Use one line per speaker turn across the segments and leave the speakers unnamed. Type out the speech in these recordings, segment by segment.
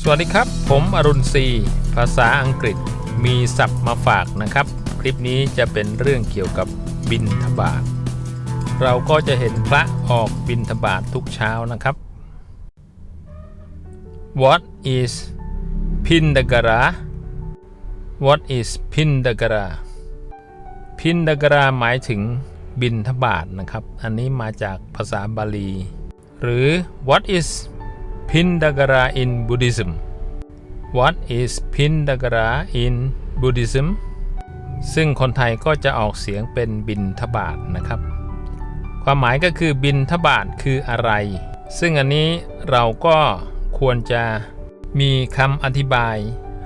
สวัสดีครับ ผมอรุณศรีภาษาอังกฤษมีศัพท์มาฝากนะครับ คลิปนี้จะเป็นเรื่องเกี่ยวกับบินทบาทเราก็จะเห็นพระออกบินทบาททุกเช้านะครับ What is Pindagara What is Pindagara Pindagara หมายถึงบินทบาทนะครับ อันนี้มาจากภาษาบาลี หรือ What is Pindagara in Buddhism What is Pindagara in Buddhism ซึ่งคนไทยก็จะออกเสียงเป็นบินทบาทนะครับ ความหมายก็คือบินทบาทคืออะไร ซึ่งอันนี้เราก็ควรจะมีคำอธิบาย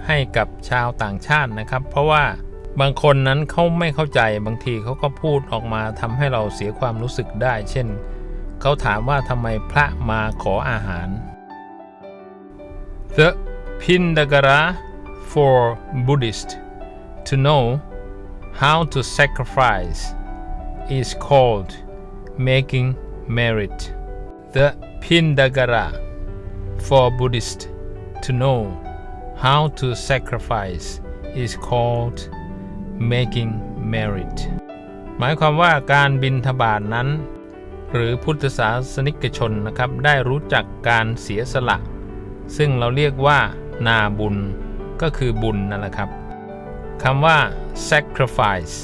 ให้กับชาวต่างชาตินะครับ เพราะว่าบางคนนั้นเขาไม่เข้าใจบางทีเขาก็พูดออกมาทำให้เราเสียความรู้สึกได้ เช่น เขาถามว่าทำไมพระมาขออาหาร The Pindagara for Buddhist to know how to sacrifice is called making merit. The Pindagara for Buddhist to know how to sacrifice is called making merit หมายความว่าการบินทบาทนั้น หรือพุทธศาสนิกชนนะครับได้รู้จักการเสียสละ ซึ่งเราเรียกว่านาบุญก็คือบุญนั่นแหละครับคำว่า sacrifice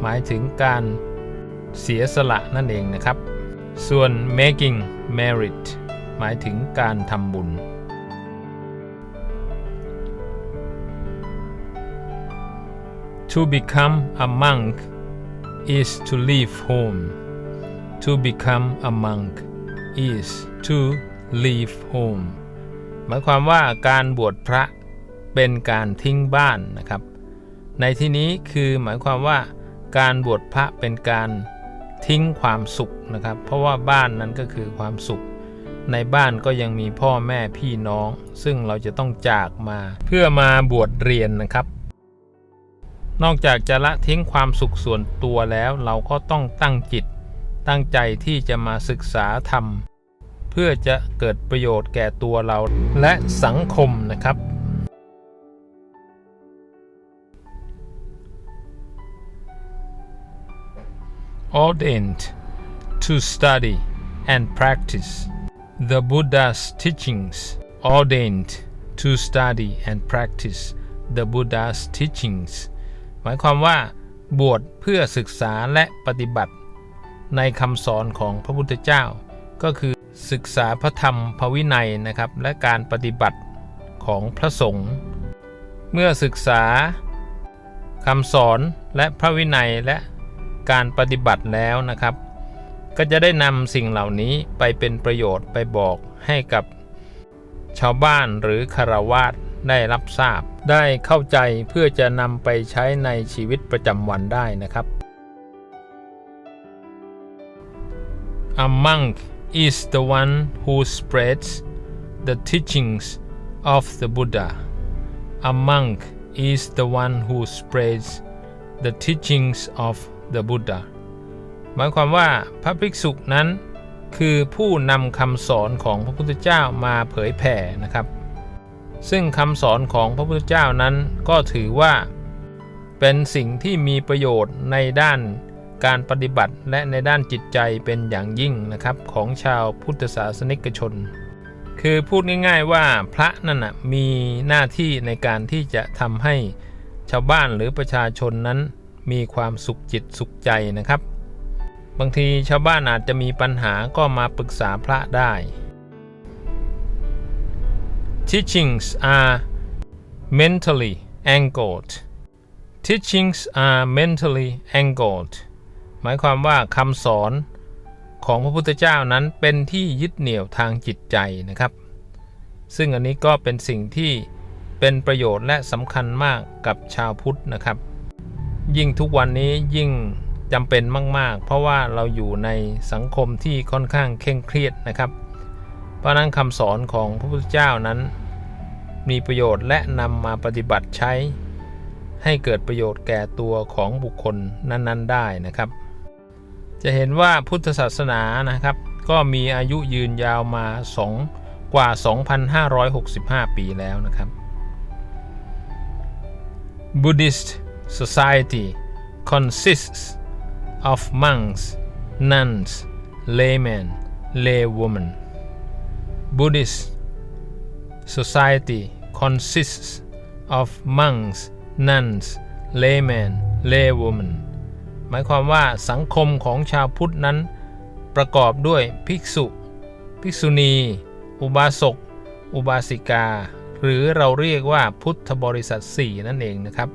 หมายถึงการเสียสละนั่นเองนะครับ ส่วน making merit หมายถึงการทำบุญ To become a monk is to leave home. To become a monk is to leave home หมายความว่าการบวชพระเป็นการทิ้งบ้านนะครับ ในที่นี้คือหมายความว่าการบวชพระเป็นการทิ้งความสุขนะครับ เพราะว่าบ้านนั้นก็คือความสุข ในบ้านก็ยังมีพ่อแม่พี่น้อง ซึ่งเราจะต้องจากมาเพื่อมาบวชเรียนนะครับ นอกจากจะละทิ้งความสุขส่วนตัวแล้ว เราก็ต้องตั้งจิต ตั้งใจที่จะมาศึกษาธรรม เพื่อจะเกิดประโยชน์แก่ตัวเราและสังคมนะครับ ordained to study and practice the Buddha's teachings ordained to study and practice the Buddha's teachings หมายความว่าบวชเพื่อศึกษาและปฏิบัติ ในคำสอนของพระพุทธเจ้า ก็คือศึกษาพระธรรมพระวินัยนะครับและการปฏิบัติของพระสงฆ์เมื่อศึกษาคำสอนและพระวินัยและการปฏิบัติแล้วนะครับ ก็จะได้นำสิ่งเหล่านี้ไปเป็นประโยชน์ไปบอกให้กับชาวบ้านหรือคารวาสได้รับทราบ ได้เข้าใจเพื่อจะนำไปใช้ในชีวิตประจำวันได้นะครับ A monk is the one who spreads the teachings of the Buddha. A monk is the one who spreads the teachings of the Buddha หมายความว่าพระภิกษุนั้นคือผู้นำคำสอนของพระพุทธเจ้ามาเผยแผ่นะครับ ซึ่งคำสอนของพระพุทธเจ้านั้นก็ถือว่า เป็นสิ่งที่มีประโยชน์ในด้าน การปฏิบัติและในด้านจิตใจเป็นอย่างยิ่งนะครับของชาวพุทธศาสนิกชน คือพูดง่ายๆว่าพระนั่นนะมีหน้าที่ในการที่จะทำให้ชาวบ้านหรือประชาชนนั้นมีความสุขจิตสุขใจนะครับ บางทีชาวบ้านอาจจะมีปัญหาก็มาปรึกษาพระได้ Teachings are mentally anchored Teachings are mentally anchored หมายความว่าคำสอนของพระพุทธเจ้านั้นเป็นที่ยึดเหนี่ยวทางจิตใจนะครับ ซึ่งอันนี้ก็เป็นสิ่งที่เป็นประโยชน์และสำคัญมากกับชาวพุทธนะครับ ยิ่งทุกวันนี้ยิ่งจำเป็นมาก ๆ เพราะว่าเราอยู่ในสังคมที่ค่อนข้างเคร่งเครียดนะครับ เพราะนั้นคำสอนของพระพุทธเจ้านั้น มีประโยชน์และนำมาปฏิบัติใช้ ให้เกิดประโยชน์แก่ตัวของบุคคลนั้น ๆ ได้นะครับ จะเห็นว่าพุทธศาสนานะครับ ก็มีอายุยืนยาวมาสองกว่า 2,565 ปีแล้วนะครับ Buddhist society consists of monks, nuns, laymen, laywomen. Buddhist society consists of monks, nuns, laymen, laywomen. หมายความว่าสังคมของชาวพุทธนั้น ประกอบด้วยภิกษุ ภิกษุณี อุบาสก อุบาสิกา หรือเราเรียกว่าพุทธบริษัท 4 นั่นเองนะครับ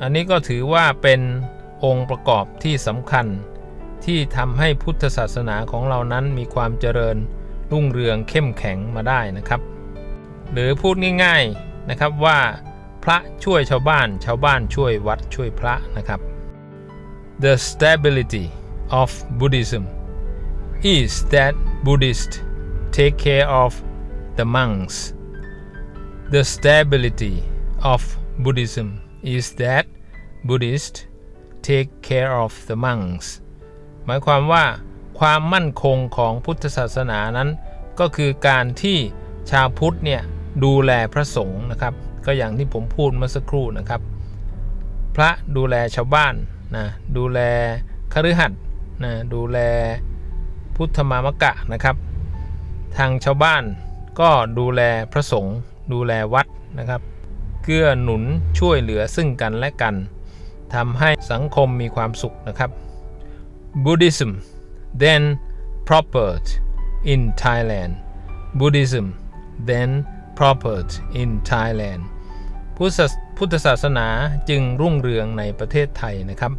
อันนี้ก็ถือว่าเป็นองค์ประกอบที่สำคัญ ที่ทำให้พุทธศาสนาของเรานั้นมีความเจริญรุ่งเรืองเข้มแข็งมาได้นะครับ หรือพูดง่ายๆนะครับว่าพระช่วยชาวบ้านชาวบ้านช่วยวัดช่วยพระนะครับ The stability of Buddhism is that Buddhists take care of the monks. The stability of Buddhism is that Buddhists take care of the monks. หมายความว่าความมั่นคงของพุทธศาสนานั้น ก็คือการที่ชาวพุทธเนี่ยดูแลพระสงฆ์นะครับ ก็อย่างที่ผมพูดเมื่อสักครู่นะครับ พระดูแลชาวบ้าน นะดูแลคฤหัสถ์นะดูแลพุทธมามกะนะครับ ทางชาวบ้านก็ดูแลพระสงฆ์ดูแลวัดนะครับ เกื้อหนุนช่วยเหลือซึ่งกันและกันทำให้สังคมมีความสุขนะครับ Buddhism then prospered in Thailand Buddhism then prospered in Thailand พุทธ พุทธศาสนาจึงรุ่งเรืองในประเทศไทยนะครับ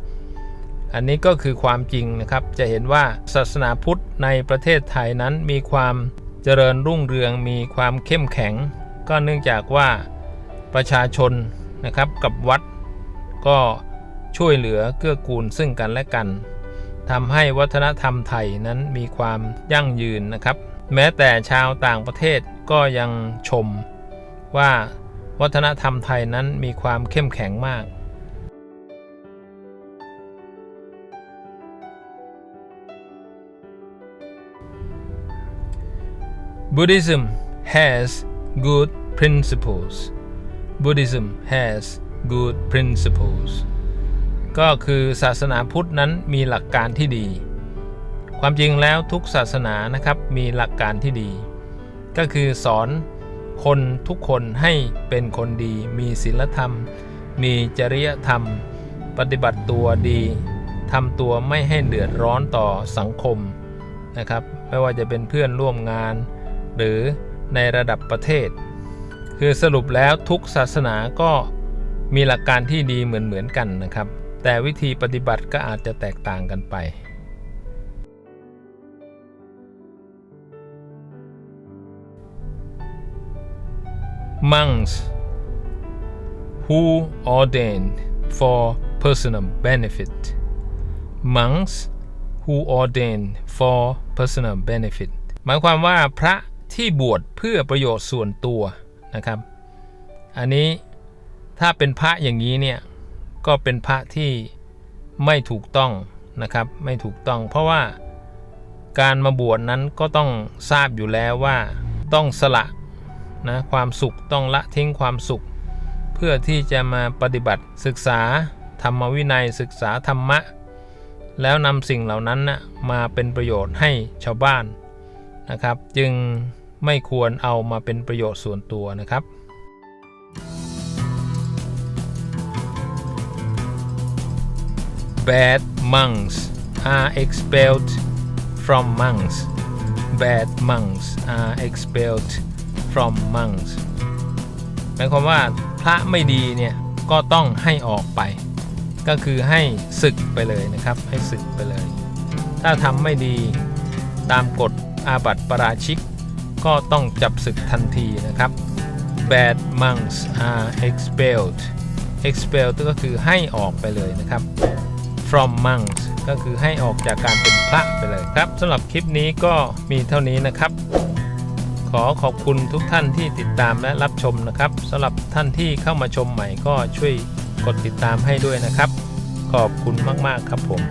อันนี้ก็คือความจริงนะครับ จะเห็นว่าศาสนาพุทธในประเทศไทยนั้นมีความเจริญรุ่งเรือง มีความเข้มแข็ง ก็เนื่องจากว่าประชาชนนะครับกับวัดก็ช่วยเหลือเกื้อกูลซึ่งกันและกันทำให้วัฒนธรรมไทยนั้นมีความยั่งยืนนะครับ แม้แต่ชาวต่างประเทศก็ยังชมว่า วัฒนธรรมไทยนั้นมีความเข้มแข็งมาก Buddhism has good principles Buddhism has good principles ก็คือศาสนาพุทธนั้นมีหลักการที่ดี ความจริงแล้วทุกศาสนานะครับมีหลักการที่ดี ก็คือสอน คนทุกคนให้เป็นคนดี มีศีลธรรม มีจริยธรรม ปฏิบัติตัวดีทำตัวไม่ให้เดือดร้อนต่อสังคมนะครับ ไม่ว่าจะเป็นเพื่อนร่วมงาน หรือในระดับประเทศ คือสรุปแล้วทุกศาสนาก็มีหลักการที่ดีเหมือนๆกันนะครับ แต่วิธีปฏิบัติก็อาจจะแตกต่างกันไป monks who ordained for personal benefit monks who ordained for personal benefit หมายความว่าพระที่บวชเพื่อประโยชน์ส่วนตัวนะครับ อันนี้ถ้าเป็นพระอย่างนี้เนี่ยก็เป็นพระที่ไม่ถูกต้องนะครับไม่ถูกต้อง เพราะว่าการมาบวชนั้นก็ต้องทราบอยู่แล้วว่าต้องสละ นะความสุขต้องละทิ้งความสุข เพื่อที่จะมาปฏิบัติศึกษาธรรมวินัยศึกษาธรรมะ แล้วนำสิ่งเหล่านั้นนะมาเป็นประโยชน์ให้ชาวบ้านนะครับ จึงไม่ควรเอามาเป็นประโยชน์ส่วนตัวนะครับ Bad monks are expelled from monks Bad monks are expelled from monks หมายความว่าพระไม่ดีเนี่ยก็ต้องให้ออกไป ก็คือให้ศึกไปเลยนะครับ ให้ศึกไปเลย ถ้าทำไม่ดีตามกฎอาบัติปราชิก ก็ต้องจับศึกทันทีนะครับ bad monks are expelled expelled ก็คือให้ออกไปเลยนะครับ from monks ก็คือให้ออกจากการเป็นพระไปเลยครับสำหรับคลิปนี้ก็มีเท่านี้นะครับ ขอขอบคุณทุกท่านที่ติดตามและรับชมนะครับสำหรับท่านที่เข้ามาชมใหม่ก็ช่วยกดติดตามให้ด้วยนะครับ ขอบคุณมาก ๆ ครับผม